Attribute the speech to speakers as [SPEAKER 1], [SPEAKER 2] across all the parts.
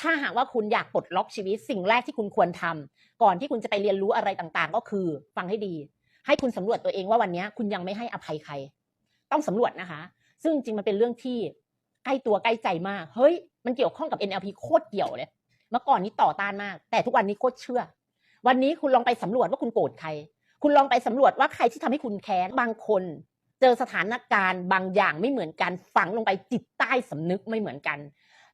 [SPEAKER 1] ถ้าหากว่าคุณอยากปลดล็อกชีวิตสิ่งแรกที่คุณควรทำก่อนที่คุณจะไปเรียนรู้อะไรต่างๆ ก็คือฟังให้ดี ให้คุณสำรวจตัวเองว่าวันนี้คุณยังไม่ให้อภัยใคร ต้องสำรวจนะคะ ซึ่งจริงมันเป็นเรื่องที่ใกล้ตัวใกล้ใจมาก เฮ้ย มันเกี่ยวข้องกับ NLP โคตรเกี่ยวเลย เมื่อก่อนนี้ต่อต้านมาก แต่ทุกวันนี้โคตรเชื่อ วันนี้คุณลองไปสำรวจว่าคุณโกรธใคร คุณลองไปสำรวจว่าใครที่ทำให้คุณแค้นบางคน เจอสถานการณ์บางอย่างไม่เหมือนกันฝังลงไปจิตใต้สำนึกไม่เหมือนกัน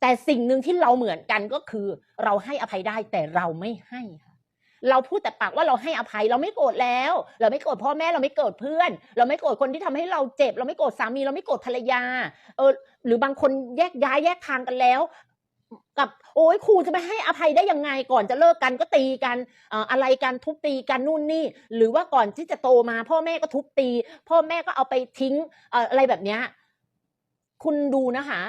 [SPEAKER 1] แต่สิ่งหนึ่งที่เราเหมือนกันก็คือ เราให้อภัยได้แต่เราไม่ให้ค่ะเราพูดแต่ปากว่าเราให้อภัยเราไม่โกรธแล้ว เราไม่โกรธพ่อแม่เราไม่โกรธเพื่อน เราไม่โกรธคนที่ทำให้เราเจ็บ เราไม่โกรธสามีเราไม่โกรธภรรยา เออ หรือบางคนแยกย้ายแยกทางกันแล้ว กับโอ้ยครูจะไม่ให้อภัยได้ยังไงก่อนจะเลิกกันก็ตีกันอะไรกันทุบตีกันนู่นนี่ หรือว่าก่อนที่จะโตมา พ่อแม่ก็ทุบตี พ่อแม่ก็เอาไปทิ้งเอ่ออะไรแบบเนี้ยคุณดูนะคะ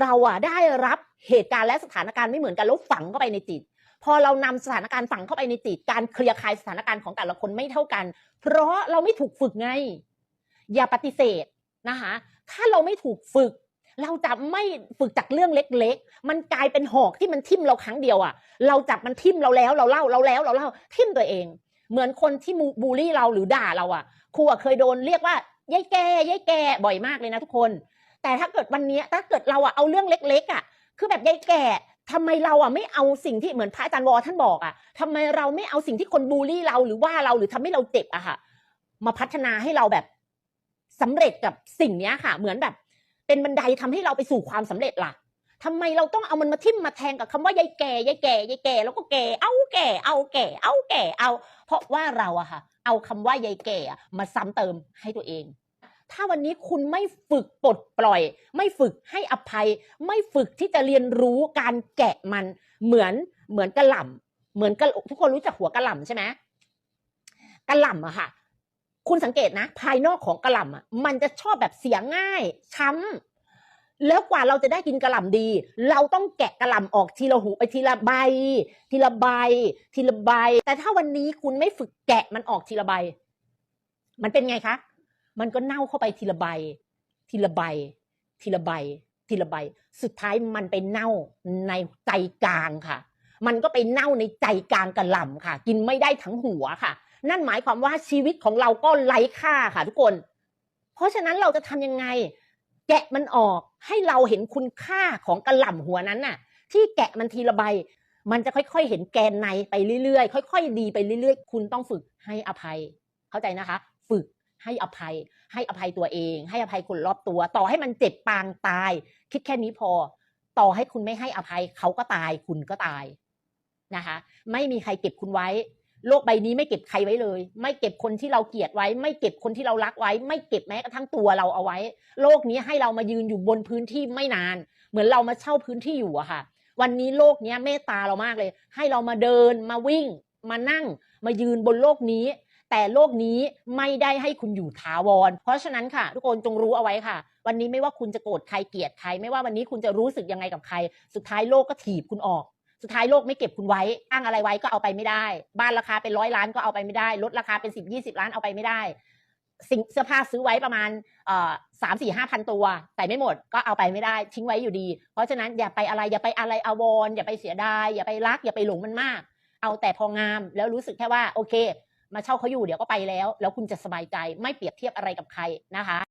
[SPEAKER 1] เราอะได้รับเหตุการณ์และสถานการณ์ไม่เหมือนกันแล้วฝังเข้าไปในจิต พอเรานำสถานการณ์ฝังเข้าไปในจิต การเคลียร์คลายสถานการณ์ของแต่ละคนไม่เท่ากัน เพราะเราไม่ถูกฝึกไง อย่าปฏิเสธนะคะถ้าเราไม่ถูกฝึก เราจะไม่ฝึกจากเรื่องเล็ก ๆ มันกลายเป็นหอกที่มันทิ่มเราครั้งเดียวอะ่ะ เราจับมันทิ่มเราแล้วเราเล่าเราแล้วเราเล่าทิ่มตัวเอง เหมือนคนที่บูลลี่เราหรือด่าเราอะ่ะครูอะเคยโดนเรียกว่ายายแก่ยายแก่บ่อยมากเลยนะทุกคน แต่ถ้าเกิดวันนี้ถ้าเกิดเราอะเอาเรื่องเล็กๆอะคือแบบยายแก่ทำไมเราอะไม่เอาสิ่งที่เหมือนพระอาจารย์วอท่านบอกอะทำไมเราไม่เอาสิ่งที่คนบูลลี่เราหรือว่าเราหรือทำให้เราเจ็บอะค่ะ มาพัฒนาให้เราแบบสำเร็จกับสิ่งเนี้ยค่ะ เหมือนแบบ เป็นบันไดทำให้เราไปสู่ความสำเร็จล่ะทำไมเราต้องเอามันมาทิ่มมาแทงกับคำว่ายายแก่ยายแก่ยายแก่แล้วก็แก่เอาแก่ เอาแก่ เอาแก่เอา เพราะว่าเราอะค่ะ เอาคำว่ายายแก่มาซ้ำเติมให้ตัวเอง ถ้าวันนี้คุณไม่ฝึกปลดปล่อย ไม่ฝึกให้อภัย ไม่ฝึกที่จะเรียนรู้การแกะมัน เหมือนเหมือนกระหล่ำเหมือนกระทุกคนรู้จักหัวกระหล่ำใช่ไหมกระหล่ำอะค่ะ คุณสังเกตนะ ภายนอกของกระหล่ำอะมันจะชอบแบบเสียง่าย ช้ำแล้วกว่าเราจะได้กินกระหล่ำดี เราต้องแกะกระหล่ำออกทีละหูไปทีละใบ ทีละใบ ทีละใบ แต่ถ้าวันนี้คุณไม่ฝึกแกะมันออกทีละใบ มันเป็นไงคะ มันก็เน่าเข้าไปทีละใบ ทีละใบ ทีละใบ ทีละใบ สุดท้ายมันไปเน่าในใจกลางค่ะ มันก็ไปเน่าในใจกลางกระหล่ำค่ะ กินไม่ได้ทั้งหัวค่ะ นั่นหมายความว่าชีวิตของเราก็ไร้ค่าค่ะ ทุกคน เพราะฉะนั้นเราจะทำยังไง แกะมันออกให้เราเห็นคุณค่าของกระหล่ำหัวนั้นน่ะ ที่แกะมันทีละใบมันจะค่อยๆ เห็นแกนในไปเรื่อยๆ ค่อย ๆ ดีไปเรื่อยๆ คุณต้องฝึกให้อภัย เข้าใจนะคะ ฝึก ให้อภัย ให้อภัยตัวเอง ให้อภัยคนรอบตัว ต่อให้มันเจ็บปางตาย คิดแค่นี้พอ ต่อให้คุณไม่ให้อภัยเขาก็ตาย คุณก็ตายนะคะ ไม่มีใครเก็บคุณไว้ โลกใบนี้ไม่เก็บใครไว้เลย ไม่เก็บคนที่เราเกลียดไว้ ไม่เก็บคนที่เรารักไว้ ไม่เก็บแม้กระทั่งตัวเราเอาไว้ โลกนี้ให้เรามายืนอยู่บนพื้นที่ไม่นาน เหมือนเรามาเช่าพื้นที่อยู่อะค่ะ วันนี้โลกนี้เมตตาเรามากเลย ให้เรามาเดินมาวิ่ง มานั่ง มายืนบนโลกนี้ แต่โลกนี้ไม่ได้ให้คุณอยู่ถาวร เพราะฉะนั้นค่ะ ทุกคนจงรู้เอาไว้ค่ะ วันนี้ไม่ว่าคุณจะโกรธใครเกลียดใคร ไม่ว่าวันนี้คุณจะรู้สึกยังไงกับใคร สุดท้ายโลกก็ถีบคุณออก สุดท้ายโลกไม่เก็บคุณไว้ อ้างอะไรไว้ก็เอาไปไม่ได้ บ้านราคาเป็นร้อยล้านก็เอาไปไม่ได้ลดราคาเป็นสิบยี่สิบล้านเอาไปไม่ได้ สิ่งเสื้อผ้าซื้อไว้ประมาณสามสี่ห้าพันตัวแต่ไม่หมดก็เอาไปไม่ได้ ทิ้งไว้อยู่ดี เพราะฉะนั้นอย่าไปอะไรอย่าไปอะไรอาวรอย่าไปเสียดายอย่าไปรัก อย่าไปหลงมันมาก เอาแต่พองามแล้วรู้สึกแค่ว่าโอเค มาเช่าเขาอยู่เดี๋ยวก็ไปแล้ว แล้วคุณจะสบายใจไม่เปรียบเทียบอะไรกับใครนะคะ